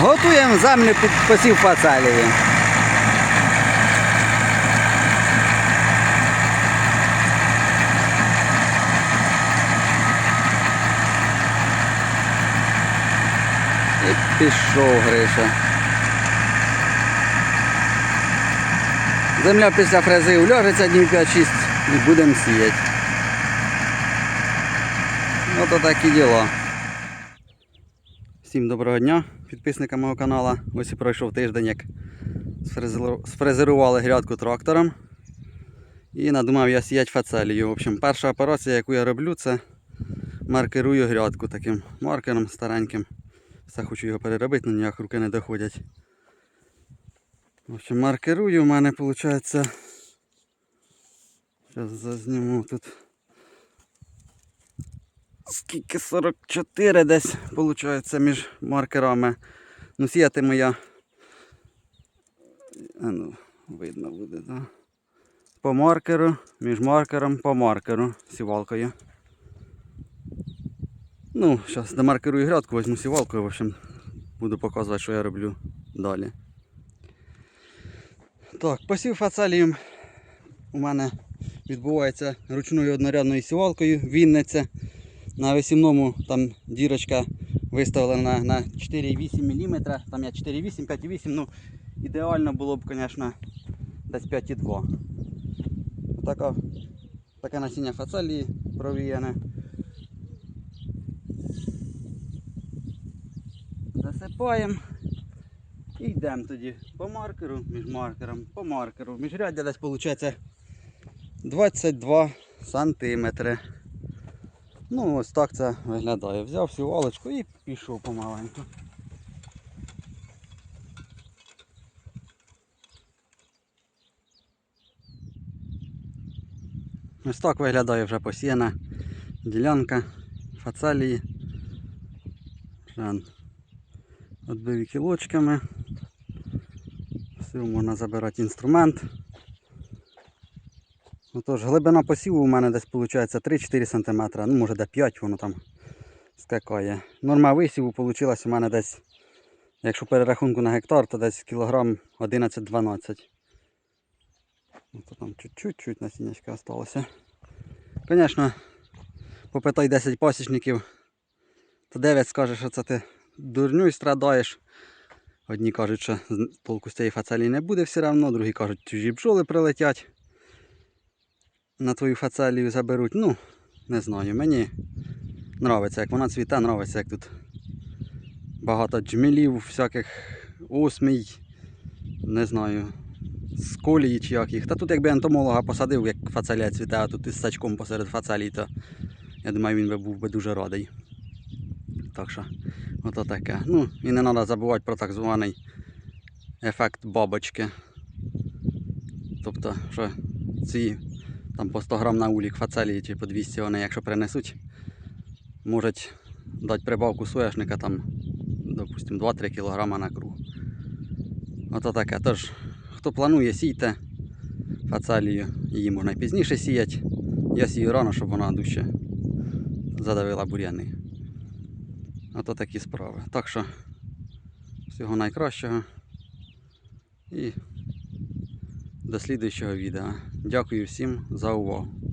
Готуємо землю посів фацелії. І пішов Гриша. Земля після фрези уляжеться днів 5-6 і будемо сіяти. Ото такі діла. Всім доброго дня, підписникам мого каналу. Ось і пройшов тиждень, як сфрезеру- сфрезерували грядку трактором. І надумав я сіяти фацелію. В общем, перша операція, яку я роблю, це маркерую грядку таким маркером стареньким. Все хочу його переробити, але ніяк руки не доходять. В общем, маркерую, у мене виходить. Зараз зазніму тут. Скільки 44 десь виходить між маркерами. Ну, сіяти моя. А ну, видно буде, так. По маркеру, між маркером, по маркеру сівалкою. Ну, зараз демаркерую грядку, візьму сівалкою, в общем, буду показувати, що я роблю далі. Так, посів фацелієм у мене відбувається ручною однорядною сівалкою, Вінниця. На висівному там дірочка виставлена на 4,8 мм. Там я 4,8, 5,8, ну ідеально було б, звісно, десь 5,2. Така, таке насіння фацелії провіяне. Засипаємо і йдемо тоді по маркеру, між маркером, по маркеру. Міжряддя десь виходить 22 сантиметри. Ну, ось так це виглядає. Взяв всю валочку і пішов помаленьку. Ось так виглядає вже посіяна ділянка фацелії. Жан відбив кілочками. Все, можна забирати інструмент. Отож, глибина посіву у мене десь виходить 3-4 см, ну може де 5 воно там скакає. Норма висіву вийшла у мене десь, якщо перерахунку на гектар, то десь кілограм 11-12. Ну, там чуть-чуть насіннячка залишилося. Звісно, попитай 10 пасічників, то 9 скаже, що це ти дурню і страдаєш. Одні кажуть, що толку з цієї фацелії не буде все одно, другі кажуть, чужі бджоли прилетять на твою фацелію заберуть. Ну, не знаю, мені нравиться, як вона цвіте, нравиться, як тут багато джмелів, всяких осмій, не знаю, сколії чи як їх. Та тут якби ентомолога посадив, як фацелія цвіте, а тут із сачком посеред фацелії, то я думаю, він би був би дуже радий. Так що, ото таке. Ну, і не треба забувати про так званий ефект бабочки. Тобто, що ці там по 100 грам на улік фацелії чи по 200 вони, якщо принесуть, можуть дати прибавку соняшника там, допустим, 2-3 кг на круг. Ото таке. Тож, хто планує, сійте фацелію, її можна і пізніше сіяти. Я сію рано, щоб вона дужче задавила бур'яни. Ото такі справи. Так що всього найкращого і до слідуючого відео. Дякую всім за увагу.